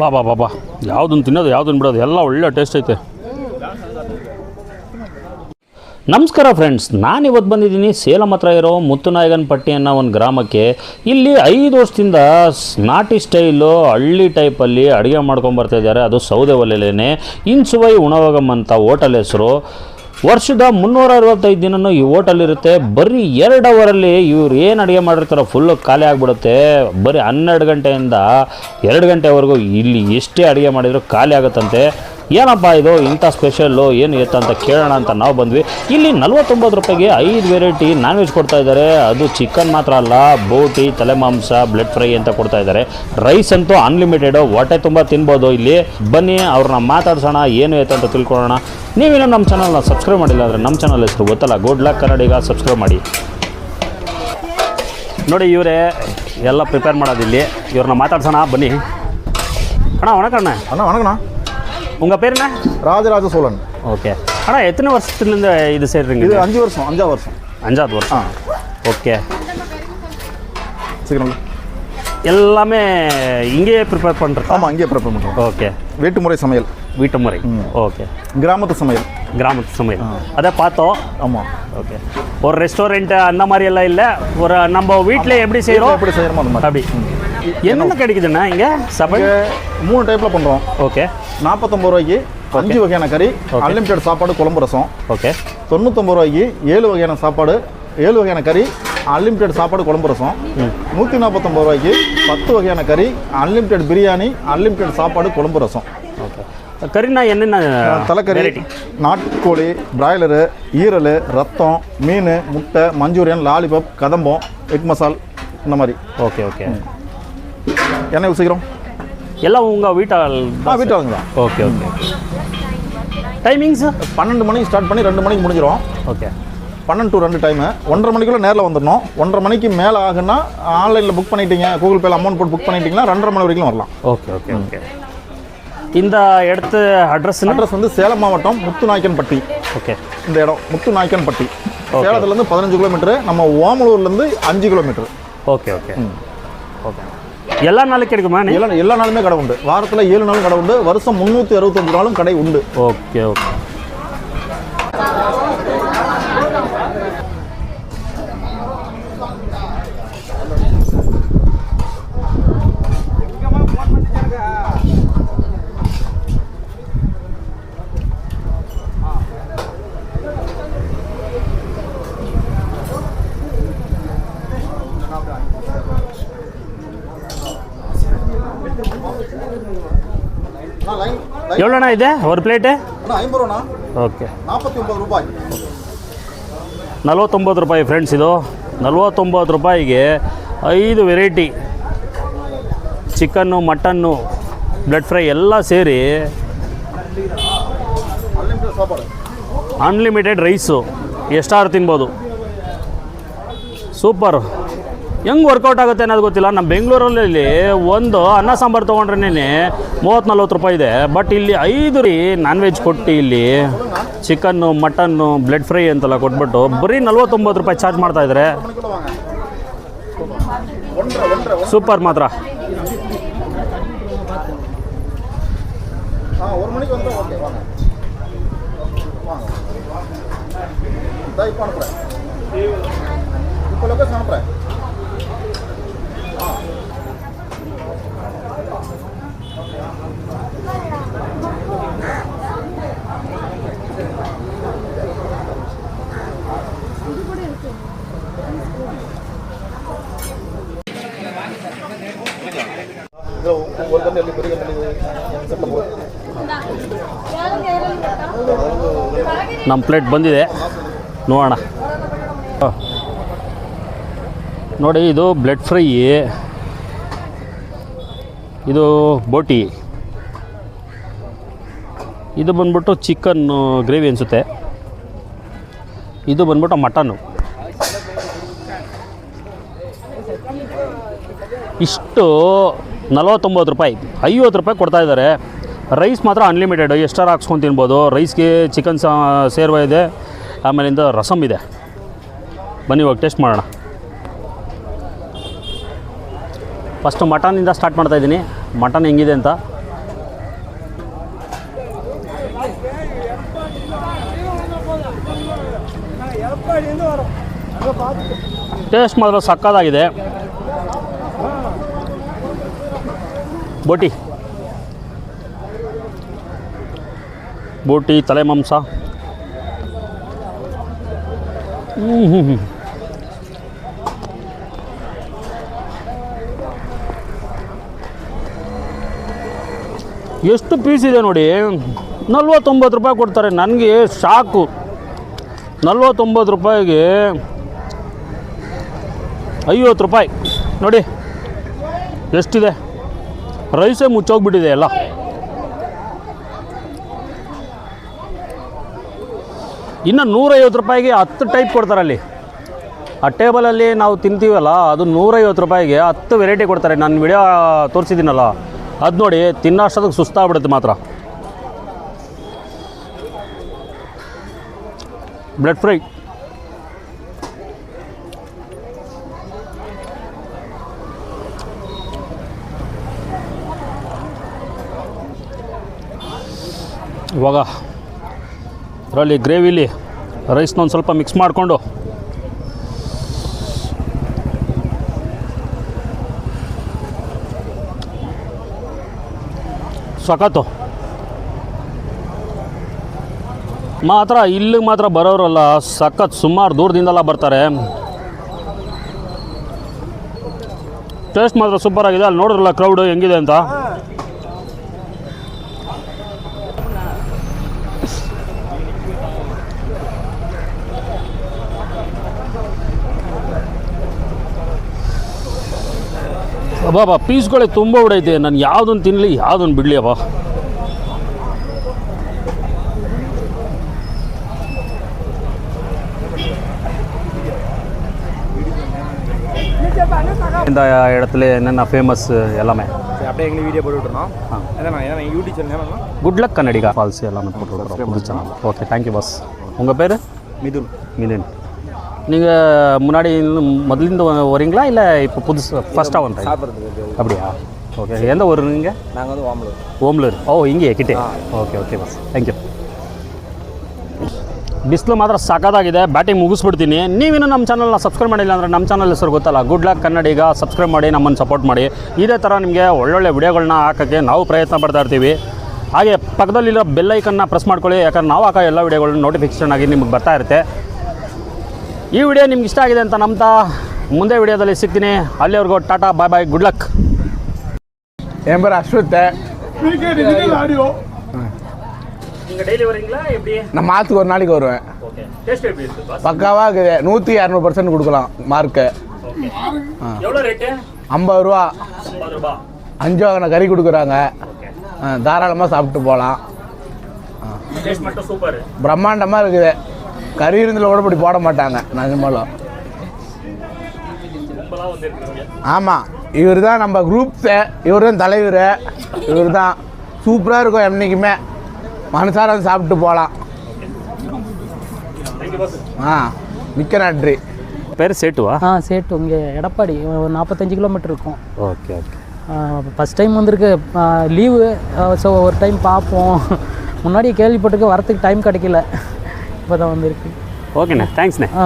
ಬಾ ಬಾ ಬಾ ಬಾ. ಯಾವುದನ್ನು ತಿನ್ನೋದು ಯಾವುದನ್ನು ಬಿಡೋದು, ಎಲ್ಲ ಒಳ್ಳೆ ಟೇಸ್ಟ್ ಐತೆ. ನಮಸ್ಕಾರ ಫ್ರೆಂಡ್ಸ್ ನಾನು ಇವತ್ತು ಬಂದಿದ್ದೀನಿ ಸೇಲಂ ಹತ್ರ ಇರೋ ಮುತ್ತುನಾಯಗನಪಟ್ಟಿ ಅನ್ನೋ ಒಂದು ಗ್ರಾಮಕ್ಕೆ. ಇಲ್ಲಿ ಐದು ವರ್ಷದಿಂದ ನಾಟಿ ಸ್ಟೈಲು ಹಳ್ಳಿ ಟೈಪಲ್ಲಿ ಅಡುಗೆ ಮಾಡ್ಕೊಂಬರ್ತಾ ಇದ್ದಾರೆ. ಅದು ಸೌದೆ ಒಲೆಲೇನೆ. ಇನ್ಸುವೈ ಉಣವಗಮ್ ಅಂತ ಹೋಟೆಲ್ ಹೆಸರು. ವರ್ಷದ ಮುನ್ನೂರ ಅರವತ್ತೈದು ದಿನನೂ ಈ ಹೋಟೆಲ್ ಇರುತ್ತೆ ಬರೀ ಎರಡು ಅವರಲ್ಲಿ ಇವ್ರು ಏನು ಅಡುಗೆ ಮಾಡಿರ್ತಾರೋ ಫುಲ್ಲು ಖಾಲಿ ಆಗಿಬಿಡುತ್ತೆ. ಬರೀ ಹನ್ನೆರಡು ಗಂಟೆಯಿಂದ ಎರಡು ಗಂಟೆವರೆಗೂ ಇಲ್ಲಿ ಎಷ್ಟೇ ಅಡುಗೆ ಮಾಡಿದರೂ ಖಾಲಿ ಆಗುತ್ತಂತೆ. ಏನಪ್ಪ ಇದು, ಇಂಥ ಸ್ಪೆಷಲ್ಲು ಏನು ಎತ್ತ ಅಂತ ಕೇಳೋಣ ಅಂತ ನಾವು ಬಂದ್ವಿ. ಇಲ್ಲಿ ನಲ್ವತ್ತೊಂಬತ್ತು ರೂಪಾಯಿಗೆ ಐದು ವೆರೈಟಿ ನಾನ್ ವೆಜ್ ಕೊಡ್ತಾ ಇದ್ದಾರೆ. ಅದು ಚಿಕನ್ ಮಾತ್ರ ಅಲ್ಲ, ಬೋಟಿ, ತಲೆ ಮಾಂಸ ಬ್ಲಡ್ ಫ್ರೈ ಅಂತ ಕೊಡ್ತಾ ಇದ್ದಾರೆ. ರೈಸ್ ಅಂತೂ ಅನ್ಲಿಮಿಟೆಡ್ ಹೊಟ್ಟೆ ತುಂಬ ತಿನ್ಬೋದು ಇಲ್ಲಿ. ಬನ್ನಿ, ಅವ್ರನ್ನ ಮಾತಾಡ್ಸೋಣ, ಏನು ಎತ್ತ ಅಂತ ತಿಳ್ಕೊಳ್ಳೋಣ. ನೀವೇನೋ ನಮ್ಮ ಚಾನಲ್ನ ಸಬ್ಸ್ಕ್ರೈಬ್ ಮಾಡಿಲ್ಲ ಅಂದರೆ ನಮ್ಮ ಚಾನಲ್ ಹೆಸರು ಗೊತ್ತಲ್ಲ ಗುಡ್ ಲಕ್ ಕನ್ನಡಿಗ ಸಬ್ಸ್ಕ್ರೈಬ್ ಮಾಡಿ. ನೋಡಿ ಇವರೇ, ಎಲ್ಲ ಪ್ರಿಪೇರ್ ಮಾಡೋದಿಲ್ಲಿ. ಇವ್ರನ್ನ ಮಾತಾಡ್ಸೋಣ, ಬನ್ನಿ. ಅಣ್ಣ, ಒಣಕಣ್ಣ? ಅಣ್ಣ ವಣಕಣ್ಣ உங்கள் பேர் என்ன? ராஜராஜ சோழன். ஓகே. ஆனால் எத்தனை வருஷத்துலேருந்து இது செய்கிறீங்க இது அஞ்சு வருஷம் அஞ்சாவது வருஷம். அஞ்சாவது வருஷம். ஓகே. சீக்கிரம். எல்லாமே இங்கேயே ப்ரிப்பேர் பண்ணுறோம் ஆமாம் இங்கேயே ப்ரிப்பேர் பண்ணுறோம் ஓகே. வீட்டு முறை சமையல். வீட்டு முறை ஓகே. கிராமத்து சமையல். கிராமத்து சமையல். அதை பார்த்தோம். ஆமாம் ஓகே. ஒரு ரெஸ்டாரண்ட் அந்த மாதிரி எல்லாம் இல்லை. ஒரு நம்ம வீட்டில் எப்படி செய்கிறோம் எப்படி செய்கிறோமோ அந்த மாதிரி. அப்படி. என்னென்ன கிடைக்குதுண்ணா இங்கே? சமையல் மூணு டைப்பில் பண்ணுறோம் ஓகே. நாற்பத்தொம்பது ரூபாய்க்கு அஞ்சு வகையான கறி அன்லிமிட்டெட் சாப்பாடு குழம்பு ரசம். ஓகே. தொண்ணூத்தொம்பது ரூபாய்க்கு ஏழு வகையான சாப்பாடு ஏழு வகையான கறி அன்லிமிட்டெட் சாப்பாடு குழம்பு ரசம். நூற்றி நாற்பத்தொம்பது ரூபாய்க்கு பத்து வகையான கறி அன்லிமிட்டெட் பிரியாணி அன்லிமிட்டெட் சாப்பாடு குழம்பு ரசம். ஓகே. கறினா என்னென்ன தலைக்கறி நாட்டுக்கோழி பிராய்லரு ஈரல் ரத்தம் மீன் முட்டை மஞ்சூரியன் லாலிபப் கதம்பம் எக் மசால் இந்த மாதிரி. Okay okay. என்ன யோசிக்கிறோம்? எல்லாம் உங்கள் வீட்டால் ஆ வீட்டு ஆளுங்க தான். Okay okay. டைமிங்ஸு பன்னெண்டு மணிக்கு ஸ்டார்ட் பண்ணி ரெண்டு மணிக்கு முடிஞ்சிடும் ஓகே. பன்னெண்டு டு ரெண்டு டைமு ஒன்றரை மணிக்குள்ள நேரில் வந்துடணும். ஒன்றரை மணிக்கு மேலே ஆகுன்னா ஆன்லைனில் புக் பண்ணிட்டீங்க கூகுள் பேல அமௌண்ட் போட்டு புக் பண்ணிட்டீங்கன்னா ரெண்டரை மணி வரைக்கும் வரலாம். Okay okay okay. இந்த இடத்து அட்ரஸ் அட்ரஸ் வந்து சேலம் மாவட்டம் முத்துநாயக்கன்பட்டி. ஓகே. இந்த இடம் முத்துநாயக்கன்பட்டி. சேலத்துலேருந்து பதினஞ்சு கிலோமீட்டரு நம்ம ஓமலூர்லேருந்து அஞ்சு கிலோமீட்டர் ஓகே ஓகே. ஓகே. எல்லா நாளைக்கு கிடைக்குமா எல்லா எல்லா நாளுமே கடை உண்டு. வாரத்தில் ஏழு நாளும் கடை உண்டு. வருஷம் முந்நூற்றி அறுபத்தஞ்சு நாளும் கடை உண்டு. Okay okay. எவ்வளோண்ணா இது ஒரு ಪ್ಲೇಟೆ ஐம்பது ரூபா ಓಕೆ நாற்பத்தி ஒன்பது ரூபாய் ನಲ್ವತ್ತೊಂಬತ್ತು ರೂಪಾಯಿ ಫ್ರೆಂಡ್ಸ್ ಇದು ನಲ್ವತ್ತೊಂಬತ್ತು ರೂಪಾಯಿಗೆ ಐದು variety chicken mutton blood fry ಎಲ್ಲ ಸೇರಿ ಅನ್ಲಿಮಿಟೆಡ್ ಸಾಪಾಡು ಅನ್ಲಿಮಿಟೆಡ್ ರೈಸು ಎಷ್ಟಾರು ತಿನ್ಬೋದು ಸೂಪರ್ ಹೆಂಗೆ ವರ್ಕೌಟ್ ಆಗುತ್ತೆ ಅನ್ನೋದು ಗೊತ್ತಿಲ್ಲ. ನಮ್ಮ ಬೆಂಗಳೂರಲ್ಲಿ ಒಂದು ಅನ್ನ ಸಾಂಬಾರು ತೊಗೊಂಡ್ರೆ ಮೂವತ್ತು ನಲ್ವತ್ತು ರೂಪಾಯಿ ಇದೆ. ಬಟ್ ಇಲ್ಲಿ ಐದು ರೀ ನಾನ್ ವೆಜ್ ಕೊಟ್ಟು ಇಲ್ಲಿ ಚಿಕನ್ನು, ಮಟನ್ನು ಬ್ಲಡ್ ಫ್ರೈ ಅಂತೆಲ್ಲ ಕೊಟ್ಬಿಟ್ಟು ಬರೀ ನಲ್ವತ್ತೊಂಬತ್ತು ರೂಪಾಯಿ ಚಾರ್ಜ್ ಮಾಡ್ತಾ ಇದ್ದಾರೆ ಸೂಪರ್ ಮಾತ್ರ. ನಮ್ಮ ಪ್ಲೇಟ್ ಬಂದಿದೆ. ನೋಡೋಣ. ನೋಡಿ, ಇದು ಬ್ಲಡ್ ಫ್ರೈ ಇದು ಬೋಟಿ. ಇದು ಬಂದ್ಬಿಟ್ಟು ಚಿಕನ್ನು ಗ್ರೇವಿ ಅನಿಸುತ್ತೆ. ಇದು ಬಂದ್ಬಿಟ್ಟು ಮಟನ್ನು. ಇಷ್ಟು ನಲವತ್ತೊಂಬತ್ತು ರೂಪಾಯಿ, ಐವತ್ತು ರೂಪಾಯಿ ಕೊಡ್ತಾ ಇದ್ದಾರೆ. ರೈಸ್ ಮಾತ್ರ ಅನ್ಲಿಮಿಟೆಡ್ ಎಷ್ಟಾರು ಹಾಕ್ಸ್ಕೊಂಡು ತಿನ್ಬೋದು. ರೈಸ್ಗೆ ಚಿಕನ್ ಸಾ, ಸೇರ್ವ ಇದೆ. ಆಮೇಲಿಂದ ರಸಮ್ ಇದೆ. ಬನ್ನಿ, ಇವಾಗ ಟೇಸ್ಟ್ ಮಾಡೋಣ. ಫಸ್ಟು ಮಟನಿಂದ ಸ್ಟಾರ್ಟ್ ಮಾಡ್ತಾ ಇದ್ದೀನಿ. ಮಟನ್ ಹೆಂಗಿದೆ ಅಂತ. ಟೇಸ್ಟ್ ಮಾಡಿದ್ರೆ ಸಕ್ಕತ್ತಾಗಿದೆ. ಬೋಟಿ. ಬೋಟಿ ತಲೆ ಮಾಂಸ ಎಷ್ಟು ಪೀಸ್ ಇದೆ ನೋಡಿ. ನಲ್ವತ್ತೊಂಬತ್ತು ರೂಪಾಯಿ ಕೊಡ್ತಾರೆ. ನನಗೆ ಶಾಕು. ನಲ್ವತ್ತೊಂಬತ್ತು ರೂಪಾಯಿಗೆ ಐವತ್ತು ರೂಪಾಯಿ. ನೋಡಿ, ಎಷ್ಟಿದೆ? ರೈಸೇ ಮುಚ್ಚೋಗ್ಬಿಟ್ಟಿದೆ ಎಲ್ಲ. ಇನ್ನು ನೂರೈವತ್ತು ರೂಪಾಯಿಗೆ ಹತ್ತು ಟೈಪ್ ಕೊಡ್ತಾರೆ ಅಲ್ಲಿ. ಆ ಟೇಬಲಲ್ಲಿ ನಾವು ತಿಂತೀವಲ್ಲ, ಅದು ನೂರೈವತ್ತು ರೂಪಾಯಿಗೆ ಹತ್ತು ವೆರೈಟಿ ಕೊಡ್ತಾರೆ. ನಾನು ವಿಡಿಯೋ ತೋರಿಸಿದ್ದೀನಲ್ಲ, ಅದು ನೋಡಿ, ತಿನ್ನೋಷ್ಟೊತ್ತಿಗೆ ಸುಸ್ತಾಗ್ಬಿಡುತ್ತೆ ಮಾತ್ರ. ಬ್ಲಡ್ ಫ್ರೈ ಇವಾಗ ಅದರಲ್ಲಿ ಗ್ರೇವಿಲಿ ರೈಸ್ನ ಒಂದು ಸ್ವಲ್ಪ ಮಿಕ್ಸ್ ಮಾಡಿಕೊಂಡು ಸಖತ್ತು. ಮಾತ್ರ ಇಲ್ಲಿಗೆ ಮಾತ್ರ ಬರೋರಲ್ಲ ಸಖತ್ ಸುಮಾರು ದೂರದಿಂದೆಲ್ಲ ಬರ್ತಾರೆ. ಟೇಸ್ಟ್ ಮಾತ್ರ ಸೂಪರ್ ಆಗಿದೆ. ಅಲ್ಲಿ ನೋಡಿದ್ರಲ್ಲ ಕ್ರೌಡು ಹೆಂಗಿದೆ ಅಂತ? ಅಬ್ಬಾ ಪೀಸ್ಗಳೇ ತುಂಬ ಉಡೈತೆ ನಾನು ಯಾವುದನ್ನು ತಿನ್ನಲಿ ಯಾವುದನ್ನು ಬಿಡಲಿ ಅಬ್ಬಾ இந்த இடத்துல என்னென்ன ஃபேமஸ் எல்லாமே சரி அப்படியே எங்களுக்கு வீடியோ போட்டு விட்டுறோம் அதான் நான் ஏன்னா யூடியூப் சேனல் என்னன்னா குட் லக் கன்னடிகா ஃபால்ஸ் எல்லாமே போட்டு விட்றோம் புது சேனல் ஓகே தேங்க்யூ பாஸ் உங்கள் பேர் மிதுன் மிலின் நீங்கள் முன்னாடி இன்னும் முதலிருந்து வ- வரீங்களா இல்லை இப்போ புதுசு ஃபஸ்ட்டாக வந்தீங்க சாப்பிட்றதுக்கு அப்படியா ஓகே எந்த ஊர் நீங்கள் நாங்கள் வந்து ஓமலூர் ಓಮ್ಲೂರು ಓ ಹಿಂಗೆ ಕಿಟೆ ಓಕೆ ಓಕೆ ಬಸ್ ಥ್ಯಾಂಕ್ ಯು ಬಿಸಿಲು ಮಾತ್ರ ಸಖತ್ತಾಗಿದೆ ಬ್ಯಾಟಿಂಗ್ ಮುಗಿಸ್ಬಿಡ್ತೀನಿ ನೀವಿನ್ನೂ ನಮ್ಮ ಚಾನಲ್ನ ಸಬ್ಸ್ಕ್ರೈಬ್ ಮಾಡಿಲ್ಲ ಅಂದರೆ ನಮ್ಮ ಚಾನಲ್ ಹೆಸರು ಗೊತ್ತಲ್ಲ ಗುಡ್ ಲಕ್ ಕನ್ನಡಿಗ ಸಬ್ಸ್ಕ್ರೈಬ್ ಮಾಡಿ ನಮ್ಮನ್ನು ಸಪೋರ್ಟ್ ಮಾಡಿ ಇದೇ ಥರ ನಿಮಗೆ ಒಳ್ಳೊಳ್ಳೆ ವಿಡಿಯೋಗಳನ್ನ ಹಾಕೋಕ್ಕೆ ನಾವು ಪ್ರಯತ್ನ ಪಡ್ತಾ ಇರ್ತೀವಿ ಹಾಗೆ ಪಕ್ಕದಲ್ಲಿರೋ ಬೆಲ್ ಐಕನ್ನ ಪ್ರೆಸ್ ಮಾಡ್ಕೊಳ್ಳಿ ಯಾಕಂದ್ರೆ ನಾವು ಹಾಕೋ ಎಲ್ಲ ವಿಡಿಯೋಗಳನ್ನ ನೋಟಿಫಿಕೇಷನ್ ಆಗಿ ನಿಮಗೆ ಬರ್ತಾ ಇರುತ್ತೆ ಈ ವಿಡಿಯೋ ನಿಮ್ಗೆ ಇಷ್ಟ ಆಗಿದೆ ಅಂತ ನಂಬ್ತಾ ಮುಂದೆ ವಿಡಿಯೋದಲ್ಲಿ ಸಿಗ್ತೀನಿ ಅಲ್ಲಿವರೆಗೂ tata bye bye good luck என் பேர் அஸ்வத் நீங்கள் டெய்லி வரீங்களா எப்படி நான் மாதத்துக்கு ஒரு நாளைக்கு வருவேன் ஓகே டேஸ்ட் எப்படி இருக்குது பக்காவாக இருக்குது நூற்றி இரநூறு பர்சன்ட் கொடுக்கலாம் மார்க்கு எவ்வளோ ரேட்டு ஐம்பது ரூபா ஐம்பது ரூபா அஞ்சு வகையான கறி கொடுக்குறாங்க தாராளமாக சாப்பிட்டு போகலாம் டேஸ்ட் மட்டும் சூப்பர் பிரம்மாண்டமாக இருக்குது கறி இருந்தில் கூட இப்படி போட மாட்டாங்க நிஜமாலும் ஆமாம் இவர் தான் நம்ம குரூப்ஸு இவர் தான் தலைவர் இவர் தான் சூப்பராக இருக்கும் என்றைக்குமே மனசார சாப்பிட்டு போகலாம் ஆ மிக்க நன்றி. பேர் சேட்டுவா? ஆ சேட்டு இங்கே எடப்பாடி ஒரு நாற்பத்தஞ்சு கிலோமீட்டர் இருக்கும். Okay okay. ஃபஸ்ட் டைம் வந்திருக்கு. லீவு ஸோ ஒரு டைம் பார்ப்போம். முன்னாடி கேள்விப்பட்டிருக்க வரத்துக்கு டைம் கிடைக்கல. இப்போ தான் வந்திருக்கு. ஓகேண்ணே தேங்க்ஸ்ண்ணே ஆ